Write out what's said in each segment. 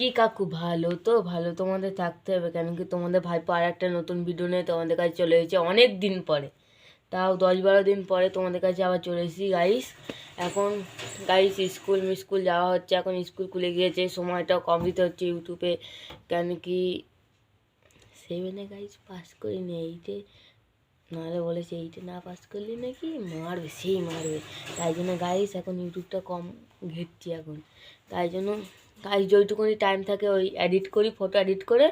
কি কাকু, ভালো তো? ভালো, তোমাদের থাকতে হবে কেন কি? তোমাদের ভাইপো আর একটা নতুন ভিডিও নিয়ে তোমাদের কাছে চলে এসেছে অনেক দিন পরে। তাও দশ বারো দিন পরে তোমাদের কাছে আবার চলে এসেছি গাইস এখন গাইস স্কুল মিস্কুল যাওয়া হচ্ছে, এখন স্কুল খুলে গিয়েছে, সময়টাও কম দিতে হচ্ছে ইউটিউবে কেন কি? সেভেনে গাইস পাস করিনি এইটে নাহলে বলেছে এইটে না পাস করলে নাকি? মারবে, সেই মারবে। তাই জন্য গাইস এখন ইউটিউবটা কম ঘেটছি এখন। তাই জন্য গাইস যেইটুকুনি টাইম থাকে ওই এডিট করি ফটো এডিট করে,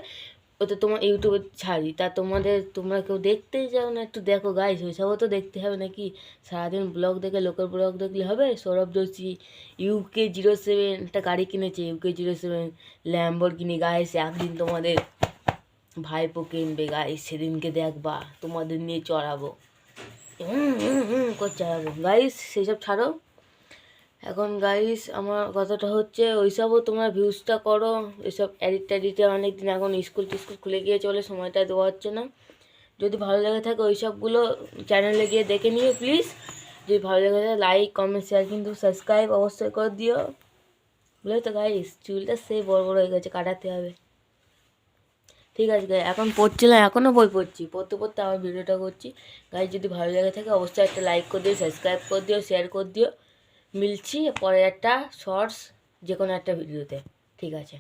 ওতে তোমার ইউটিউবে ছাড়ি। তা তোমাদের, তোমরা কেউ দেখতেই যাও না, একটু দেখো গাইস ওইসবও তো দেখতে হবে নাকি? সারাদিন ব্লগ দেখে লোকের ব্লগ দেখলে হবে? Sourav Joshi UK zero seven একটা গাড়ি কিনেছে ইউকে জিরো সেভেন ল্যাম্বর কিনি গাইস একদিন তোমাদের ভাইপো কিনবে গাইস সেদিনকে দেখবা, তোমাদের নিয়ে চড়াবো। হুম হুম হুম করে চড়াবো গাইস সেসব ছাড়ো। এখন গাইস আমার কথাটা হচ্ছে, ওইসবও তোমরা ভিউজটা করো। এসব এডিট টেডিটে অনেক দিন এখন স্কুল টিস্কুল খুলে গিয়ে চলে সময়টা দেওয়া হচ্ছে না। যদি ভালো লেগে থাকে ওই সবগুলো চ্যানেলে গিয়ে দেখে নিও প্লিজ যদি ভালো লেগে থাকে লাইক কমেন্ট শেয়ার কিন্তু সাবস্ক্রাইব অবশ্যই করে দিও। বুঝলে তো গাইস চুলটা সেই বড় বড় হয়ে গেছে, কাটাতে হবে। ঠিক আছে গাই এখন পড়ছিলাম এখনও বই পড়ছি। পড়তে পড়তে আমার ভিডিওটা করছি। গাই যদি ভালো লেগে থাকে অবশ্যই একটা লাইক করে দিও সাবস্ক্রাইব করে দিও শেয়ার করে দিও। মিলছি পরের একটা শর্টস যে কোনো একটা ভিডিওতে ঠিক আছে।